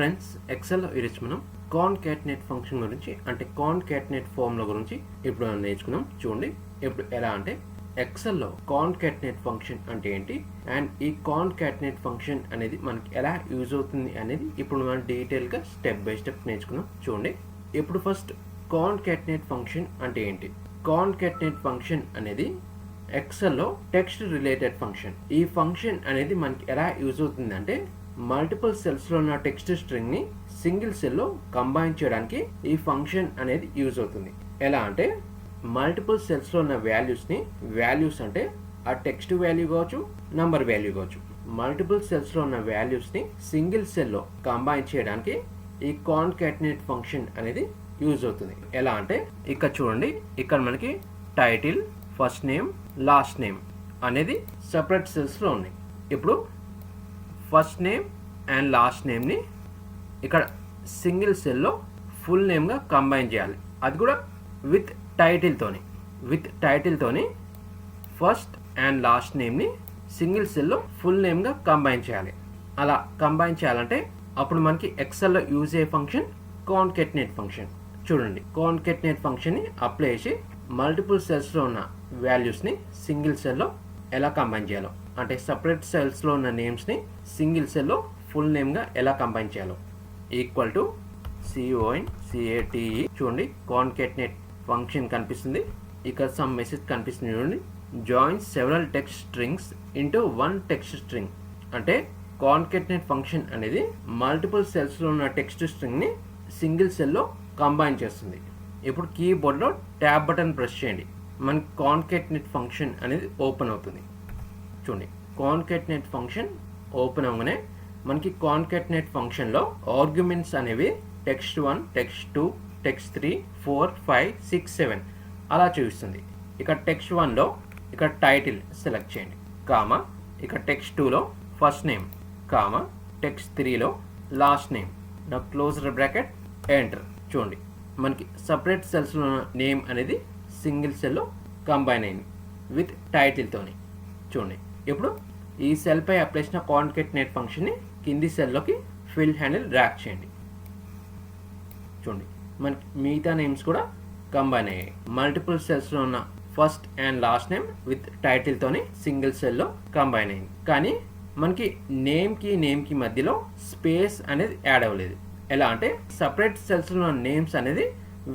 Friends ఎక్సెల్లో ఈరోజు మనం కాన్కాటినేట్ function గురించి అంటే కాన్ కాన్కాటినేట్ ఫార్ములా గురించి ఇప్పుడు మనం నేర్చుకున్నాం. చూడండి ఇప్పుడు ఎలా అంటే ఎక్సెల్లో కాన్ కాన్కాటినేట్ ఫంక్షన్ అంటే ఏంటి? అండ్ ఈ కాన్ కాన్కాటినేట్ ఫంక్షన్ అనేది మనకి ఎలా యూజ్ అవుతుంది అనేది ఇప్పుడు మనం డీటెయిల్గా స్టెప్ బై స్టెప్ నేర్చుకున్నాం. చూడండి ఇప్పుడు ఫస్ట్ కాన్కాటినేట్ ఫంక్షన్ అంటే ఏంటి? కాన్కాటినేట్ ఫంక్షన్ అనేది ఎక్సెల్లో టెక్స్ట్ రిలేటెడ్ ఫంక్షన్ ఈ ఫంక్షన్ అనేది మనకి ఎలా యూజ్ అవుతుంది అంటే మల్టిపుల్ సెల్స్లో ఉన్న టెక్స్ట్ స్ట్రింగ్ని సింగిల్ సెల్లో కంబైన్ చేయడానికి ఈ ఫంక్షన్ అనేది యూజ్ అవుతుంది. ఎలా అంటే మల్టిపుల్ సెల్స్లో ఉన్న వాల్యూస్ని వాల్యూస్ అంటే ఆ టెక్స్ట్ వాల్యూ కావచ్చు నంబర్ వాల్యూ కావచ్చు. మల్టిపుల్ సెల్స్లో ఉన్న వాల్యూస్ని సింగిల్ సెల్లో కంబైన్ చేయడానికి ఈ కాన్కాటినేట్ ఫంక్షన్ అనేది యూజ్ అవుతుంది. ఎలా అంటే ఇక్కడ చూడండి ఇక్కడ మనకి title first name last name అనేది సపరేట్ సెల్స్లో ఉన్నాయి. ఇప్పుడు ఫస్ట్ నేమ్ అండ్ లాస్ట్ నేమ్ని ఇక్కడ సింగిల్ సెల్లో ఫుల్ నేమ్గా కంబైన్ చేయాలి. అది కూడా విత్ టైటిల్తోని విత్ టైటిల్తోని ఫస్ట్ అండ్ లాస్ట్ నేమ్ని సింగిల్ సెల్లో ఫుల్ నేమ్గా కంబైన్ చేయాలి. అలా కంబైన్ చేయాలంటే అప్పుడు మనకి ఎక్సెల్లో యూజ్ అయ్యే ఫంక్షన్ కాన్కెట్నేట్ ఫంక్షన్. చూడండి కాన్కెట్నేట్ ఫంక్షన్ని అప్లై చేసి మల్టిపుల్ సెల్స్లో ఉన్న వాల్యూస్ని సింగిల్ సెల్లో ఎలా కంబైన్ చేయాలో. అంటే సపరేట్ సెల్స్లో ఉన్న నేమ్స్ని సింగిల్ సెల్లో ఫుల్ నేమ్గా ఎలా కంబైన్ చేయాలో? ఈక్వల్ టు సిఓఎన్ సిఏటిఈ చూడండి కాన్కెట్నెట్ ఫంక్షన్ కనిపిస్తుంది. ఇక్కడ సమ్ మెసేజ్ కనిపిస్తుంది చూడండి. Join several text strings into one text string అంటే కాన్కెట్నెట్ ఫంక్షన్ అనేది మల్టిపుల్ సెల్స్లో ఉన్న టెక్స్ట్ స్ట్రింగ్ని సింగిల్ సెల్లో కంబైన్ చేస్తుంది. ఇప్పుడు కీబోర్డ్లో ట్యాబ్ బటన్ ప్రెస్ చేయండి. మనకి కాన్కెట్నెట్ ఫంక్షన్ అనేది ఓపెన్ అవుతుంది. చూడండి. కాన్కెట్నెట్ ఫంక్షన్ ఓపెన్ అవ్వగానే మనకి కాన్కెట్నెట్ ఫంక్షన్లో ఆర్గ్యుమెంట్స్ అనేవి text one text two text three four five six seven అలా చూపిస్తుంది. ఇక్కడ టెక్స్ట్ వన్లో ఇక్కడ టైటిల్ సెలెక్ట్ చేయండి. కామా ఇక్కడ టెక్స్ట్ టూలో ఫస్ట్ నేమ్ కామా టెక్స్ట్ త్రీలో లాస్ట్ నేమ్ నా క్లోజర్ బ్రాకెట్ ఎంటర్ చూడండి. మనకి సపరేట్ సెల్స్లో నేమ్ అనేది సింగిల్ సెల్లో కంబైన్ అయింది. విత్ టైటిల్తోని చూడండి. ఇప్పుడు ఈ సెల్పై అప్లై చేసిన కాన్కెట్నేట్ ఫంక్షన్ని కింది సెల్లోకి ఫిల్ హ్యాండిల్ ర్యాక్ చేయండి. చూడండి మనకి మిగతా నేమ్స్ కూడా కంబైన్ అయ్యాయి. మల్టిపుల్ సెల్స్లో ఉన్న first and last name with టైటిల్తోని single సెల్లో కంబైన్ అయింది. కానీ మనకి నేమ్కి నేమ్కి మధ్యలో స్పేస్ అనేది యాడ్ అవ్వలేదు. ఎలా అంటే సపరేట్ సెల్స్లో ఉన్న నేమ్స్ అనేది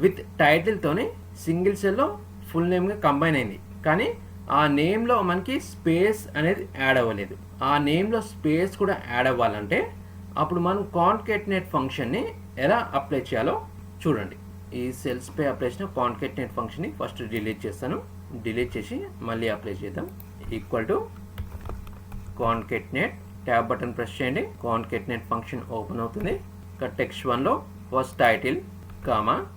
విత్ టైటిల్తోని సింగిల్ సెల్లో ఫుల్ నేమ్గా కంబైన్ అయింది. కానీ ఆ నేమ్లో మనకి స్పేస్ అనేది యాడ్ అవ్వలేదు. ఆ నేమ్లో స్పేస్ కూడా యాడ్ అవ్వాలంటే అప్పుడు మనం కాన్కెట్నేట్ ఫంక్షన్ని ఎలా అప్లై చేయాలో చూడండి. ఈ సెల్స్పై అప్లై చేసిన కాన్కెట్నేట్ ఫంక్షన్ని ఫస్ట్ డిలీట్ చేస్తాను. డిలీట్ చేసి మళ్ళీ అప్లై చేద్దాం. Equal to concatenate tab button press చేయండి. కాన్కెట్నేట్ ఫంక్షన్ ఓపెన్ అవుతుంది. ఇక్కడ టెక్స్ట్ వన్లో ఫస్ట్ టైటిల్ కామా.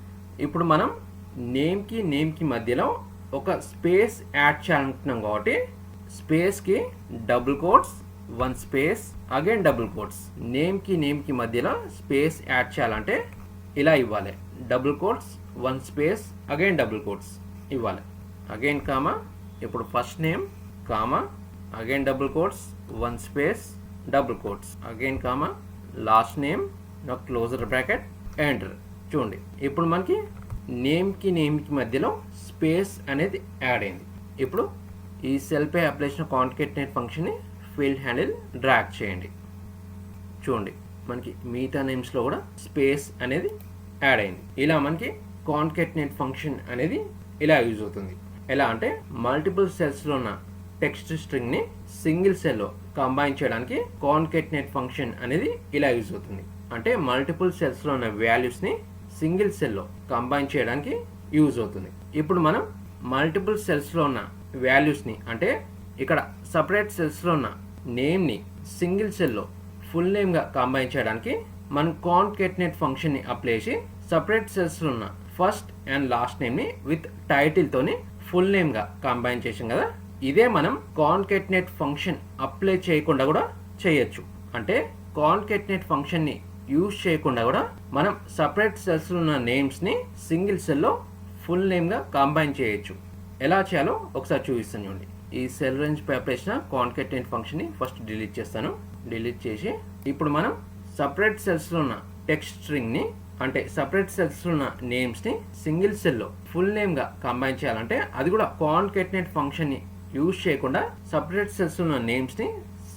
ఇప్పుడు మనం నేమ్కి నేమ్కి మధ్యలో ఒక స్పేస్ యాడ్ చేయాలనుకుంటున్నాం కాబట్టి స్పేస్కి double quotes one space again double quotes నేమ్కి నేమ్కి మధ్యలో స్పేస్ యాడ్ చేయాలంటే ఇలా ఇవ్వాలి. Double quotes one space again double quotes ఇవ్వాలి. అగైన్ కామా ఇప్పుడు first name comma again double quotes one space double quotes again comma last name నా closer bracket enter చూడండి ఇప్పుడు మనకి నేమ్కి నేమ్కి మధ్యలో స్పేస్ అనేది యాడ్ అయింది. ఇప్పుడు ఈ సెల్పై అప్లై చేసిన కాన్కెట్నేట్ ఫంక్షన్ని ఫీల్డ్ హ్యాండిల్ డ్రాక్ చేయండి. చూడండి మనకి మిగతా నేమ్స్లో కూడా స్పేస్ అనేది యాడ్ అయింది. ఇలా మనకి కాన్కెట్నేట్ ఫంక్షన్ అనేది ఇలా యూజ్ అవుతుంది. ఎలా అంటే మల్టిపుల్ సెల్స్లో ఉన్న టెక్స్ట్ స్ట్రింగ్ని సింగిల్ సెల్లో కంబైన్ చేయడానికి కాన్కెట్నేట్ ఫంక్షన్ అనేది ఇలా యూజ్ అవుతుంది. అంటే మల్టిపుల్ సెల్స్లో ఉన్న వాల్యూస్ని సింగిల్ సెల్లో కంబైన్ చేయడానికి యూజ్ అవుతుంది. ఇప్పుడు మనం మల్టిపుల్ సెల్స్లో ఉన్న వాల్యూస్ని అంటే ఇక్కడ సపరేట్ సెల్స్లో ఉన్న నేమ్ని సింగిల్ సెల్లో ఫుల్ నేమ్గా కంబైన్ చేయడానికి మనం కాన్కెట్నెట్ ఫంక్షన్ని అప్లై చేసి సపరేట్ సెల్స్లో ఉన్న ఫస్ట్ అండ్ లాస్ట్ నేమ్ని విత్ టైటిల్తోని ఫుల్ నేమ్గా కంబైన్ చేసాం కదా? ఇదే మనం కాన్కెట్నెట్ ఫంక్షన్ అప్లై చేయకుండా కూడా చేయొచ్చు. అంటే కాన్కెట్నెట్ ఫంక్షన్ని యూజ్ చేయకుండా కూడా మనం సపరేట్ సెల్స్లో ఉన్న నేమ్స్ని సింగిల్ సెల్లో ఫుల్ నేమ్గా కంబైన్ చేయొచ్చు. ఎలా చేయాలో ఒకసారి చూపిస్తాను చూడండి. ఈ సెల్ రేంజ్ పై అప్లై కాన్కెటెంట్ ఫంక్షన్ని ఫస్ట్ డిలీట్ చేస్తాను. డిలీట్ చేసి ఇప్పుడు మనం సపరేట్ సెల్స్లో ఉన్న టెక్స్ట్ స్ట్రింగ్ని అంటే సపరేట్ సెల్స్లో ఉన్న నేమ్స్ని సింగిల్ సెల్లో ఫుల్ నేమ్గా కంబైన్ చేయాలంటే అది కూడా కాన్కెటెంట్ ఫంక్షన్ని యూజ్ చేయకుండా సపరేట్ సెల్స్లో ఉన్న నేమ్స్ని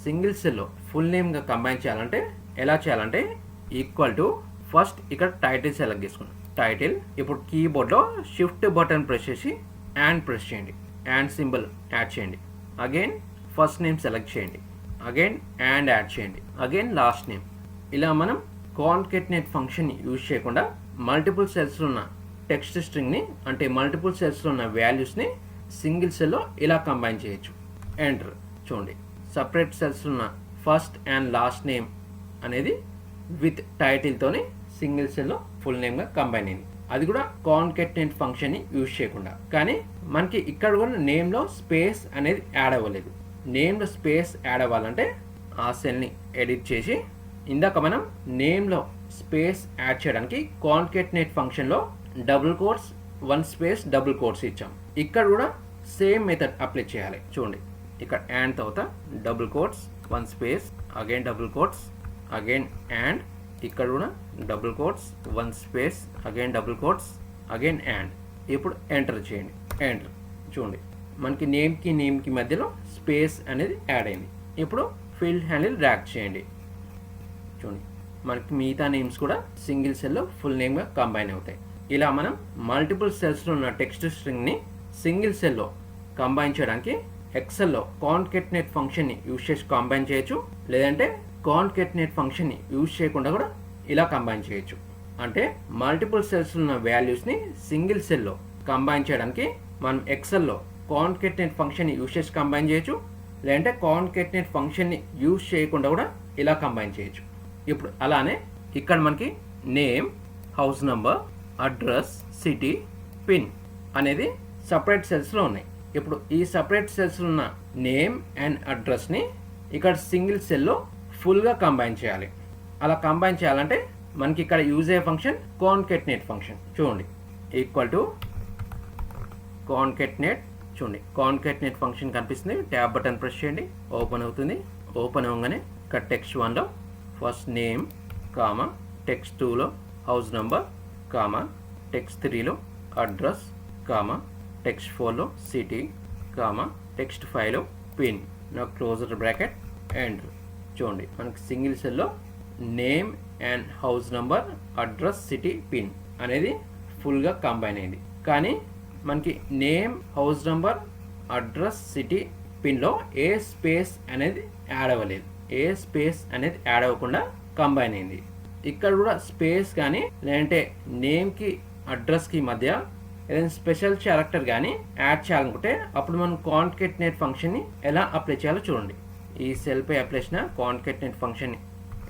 సింగిల్ సెల్లో ఫుల్ నేమ్గా కంబైన్ చేయాలంటే ఎలా చేయాలంటే ఈక్వల్ టు ఫస్ట్ ఇక్కడ టైటిల్ సెలెక్ట్ చేసుకున్నాం టైటిల్ ఇప్పుడు కీబోర్డ్లో షిఫ్ట్ బటన్ ప్రెస్ చేసి యాండ్ ప్రెస్ చేయండి. యాండ్ సింబల్ యాడ్ చేయండి. అగైన్ ఫస్ట్ నేమ్ సెలెక్ట్ చేయండి. అగైన్ అండ్ యాడ్ చేయండి. అగైన్ లాస్ట్ నేమ్ ఇలా మనం కాన్కెట్నెట్ ఫంక్షన్ యూజ్ చేయకుండా మల్టిపుల్ సెల్స్లో ఉన్న టెక్స్ట్ స్ట్రింగ్ని అంటే మల్టిపుల్ సెల్స్లో ఉన్న వాల్యూస్ని సింగిల్ సెల్లో ఇలా కంబైన్ చేయొచ్చు. ఎంటర్ చూడండి. సపరేట్ సెల్స్లో ఉన్న ఫస్ట్ అండ్ లాస్ట్ నేమ్ అనేది విత్ టైటిల్తోని సింగిల్ సెల్లో ఫుల్ నేమ్గా కంబైన్ అయింది. అది కూడా కాన్కెట్నేట్ ఫంక్షన్ని యూజ్ చేయకుండా. కానీ మనకి ఇక్కడ కూడా నేమ్లో స్పేస్ అనేది యాడ్ అవ్వలేదు. నేమ్లో స్పేస్ యాడ్ అవ్వాలంటే ఆ సెల్ని ఎడిట్ చేసి ఇందాక మనం నేమ్లో స్పేస్ యాడ్ చేయడానికి కాన్కెట్నేట్ ఫంక్షన్లో double quotes one space double quotes ఇచ్చాం. ఇక్కడ కూడా సేమ్ మెథడ్ అప్లై చేయాలి. చూడండి. ఇక్కడ యాడ్ తర్వాత double quotes one space again double quotes again and ఇక్కడ కూడా double quotes one space again double quotes again and ఇప్పుడు ఎంటర్ చేయండి. ఎంటర్ చూడండి. మనకి నేమ్కి నేమ్కి మధ్యలో స్పేస్ అనేది యాడ్ అయింది. ఇప్పుడు ఫీల్డ్ హ్యాండిల్ ర్యాక్ చేయండి. చూడండి. మనకి మిగతా నేమ్స్ కూడా సింగిల్ సెల్లో ఫుల్ నేమ్గా కంబైన్ అవుతాయి. ఇలా మనం మల్టిపుల్ సెల్స్లో ఉన్న టెక్స్ట్ స్ట్రింగ్ని సింగిల్ సెల్లో కంబైన్ చేయడానికి ఎక్సెల్లో కాన్కెట్నెట్ ఫంక్షన్ని యూజ్ చేసి కంబైన్ చేయొచ్చు. లేదంటే కాన్కెట్నెట్ ఫంక్షన్ని యూజ్ చేయకుండా కూడా ఇలా కంబైన్ చేయొచ్చు. అంటే మల్టిపుల్ సెల్స్ ఉన్న వాల్యూస్ని సింగిల్ సెల్లో కంబైన్ చేయడానికి మనం ఎక్సెల్లో కాన్కెట్నెట్ ఫంక్షన్ని యూజ్ చేసి కంబైన్ చేయొచ్చు. లేదంటే కాన్కెట్నెట్ ఫంక్షన్ని యూజ్ చేయకుండా కూడా ఇలా కంబైన్ చేయొచ్చు. ఇప్పుడు అలానే ఇక్కడ మనకి name house number address city pin అనేది సపరేట్ సెల్స్లో ఉన్నాయి. ఇప్పుడు ఈ సపరేట్ సెల్స్ ఉన్న నేమ్ అండ్ అడ్రస్ని ఇక్కడ సింగిల్ సెల్లో ఫుల్గా కంబైన్ చేయాలి. అలా కంబైన్ చేయాలంటే మనకి ఇక్కడ యూజ్ అయ్యే ఫంక్షన్ కాన్కెట్నేట్ ఫంక్షన్ చూడండి. ఈక్వల్ టు కాన్కెట్నేట్ చూడండి. కాన్కెట్నేట్ ఫంక్షన్ కనిపిస్తుంది. ట్యాబ్ బటన్ ప్రెస్ చేయండి. ఓపెన్ అవుతుంది. ఓపెన్ అవ్వగానే ఇక్కడ టెక్స్ట్ వన్లో ఫస్ట్ నేమ్ కామా టెక్స్ట్ టూలో హౌస్ నంబర్ కామా టెక్స్ట్ త్రీలో అడ్రస్ కామా టెక్స్ట్ ఫోర్లో సిటీ కామా టెక్స్ట్ ఫైవ్లో పిన్ నా క్లోజర్ బ్రాకెట్ అండ్ చూడండి. మనకి సింగిల్ సెల్లో name and house number address city pin అనేది ఫుల్గా కంబైన్ అయింది. కానీ మనకి name house number address city పిన్లో ఏ స్పేస్ అనేది యాడ్ అవ్వలేదు. ఏ స్పేస్ అనేది యాడ్ అవ్వకుండా కంబైన్ అయింది. ఇక్కడ కూడా స్పేస్ కానీ లేదంటే నేమ్కి అడ్రస్కి మధ్య ఏదైనా స్పెషల్ క్యారెక్టర్ కానీ యాడ్ చేయాలనుకుంటే అప్పుడు మనం కాన్కెట్నేట్ ఫంక్షన్ని ఎలా అప్లై చేయాలో చూడండి. ఈ సెల్పై అప్లై చేసిన కాన్కెట్నేట్ ఫంక్షన్ని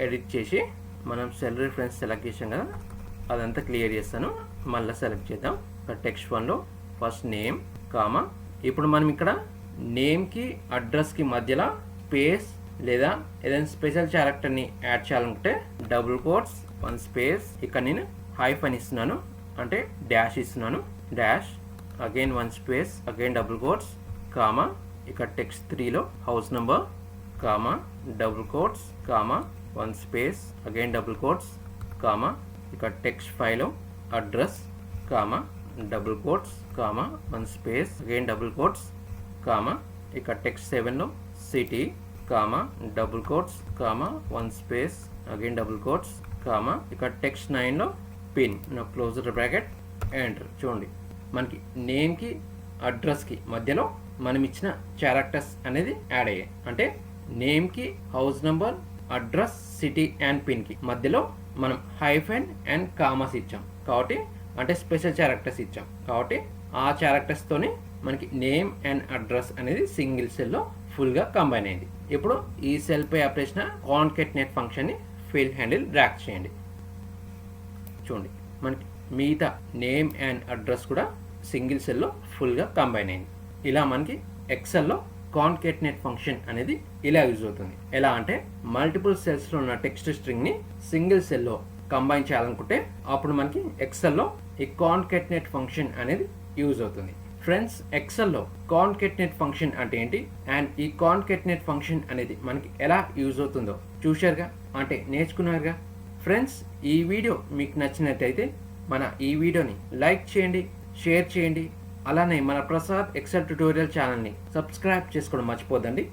ఎడిట్ చేసి మనం సెల్ రిఫరెన్స్ సెలెక్ట్ చేసాం కదా అదంతా క్లియర్ చేస్తాను. మళ్ళీ సెలెక్ట్ చేద్దాం. ఇక్కడ టెక్స్ట్ వన్లో ఫస్ట్ నేమ్ కామా ఇప్పుడు మనం ఇక్కడ నేమ్కి అడ్రస్కి మధ్యలో స్పేస్ లేదా ఏదైనా స్పెషల్ క్యారెక్టర్ని యాడ్ చేయాలనుకుంటే డబుల్ కోట్స్ వన్ స్పేస్ ఇక్కడ నేను హైఫన్ ఇస్తున్నాను అంటే డాష్ ఇస్తున్నాను. Dash again one space again double quotes comma ఇక్కడ టెక్స్ట్ త్రీలో house number comma double quotes comma one space again double quotes comma ఇక్కడ టెక్స్ట్ ఫైవ్లో address comma double quotes comma one space again double quotes comma ఇక్కడ text సెవెన్లో city comma double quotes comma one space again double quotes comma ఇక్కడ text నైన్లో pin నా closer bracket enter చూడండి. మనకి నేమ్కి అడ్రస్కి మధ్యలో మనం ఇచ్చిన క్యారెక్టర్స్ అనేది యాడ్ అయ్యాయి. అంటే నేమ్కి house number address city and పిన్కి మధ్యలో మనం హైఫెన్ అండ్ కామర్స్ ఇచ్చాం. కాబట్టి అంటే స్పెషల్ క్యారెక్టర్స్ ఇచ్చాం. కాబట్టి ఆ క్యారెక్టర్స్తోనే మనకి నేమ్ అండ్ అడ్రస్ అనేది సింగిల్ సెల్లో ఫుల్గా కంబైన్ అయింది. ఇప్పుడు ఈ సెల్పై అప్లై చేసిన కాన్కెట్నేట్ ఫంక్షన్ని ఫీల్డ్ హ్యాండిల్ డ్రాక్ చేయండి. చూడండి. మనకి మిగతా నేమ్ అండ్ అడ్రస్ కూడా సింగిల్ సెల్లో ఫుల్గా కంబైన్ అయింది. ఇలా మనకి ఎక్సెల్లో కాన్కెట్నెట్ ఫంక్షన్ అనేది ఇలా యూజ్ అవుతుంది. ఎలా అంటే మల్టిపుల్ సెల్స్లో ఉన్న టెక్స్ట్ స్ట్రింగ్ని సింగిల్ సెల్లో కంబైన్ చేయాలనుకుంటే అప్పుడు మనకి ఎక్సెల్లో ఈ కాన్కెట్నెట్ ఫంక్షన్ అనేది యూజ్ అవుతుంది. ఫ్రెండ్స్ ఎక్సెల్లో కాన్కెట్నెట్ ఫంక్షన్ అంటే ఏంటి? అండ్ ఈ కాన్కెట్నెట్ ఫంక్షన్ అనేది మనకి ఎలా యూజ్ అవుతుందో చూశారుగా? అంటే నేర్చుకున్నారుగా? ఫ్రెండ్స్ ఈ వీడియో మీకు నచ్చినట్టయితే మన ఈ వీడియోని లైక్ చేయండి షేర్ చేయండి. అలానే మన ప్రసాద్ ఎక్సెల్ ట్యూటోరియల్ ఛానల్ని సబ్స్క్రైబ్ చేసుకోవడం మర్చిపోద్దండి.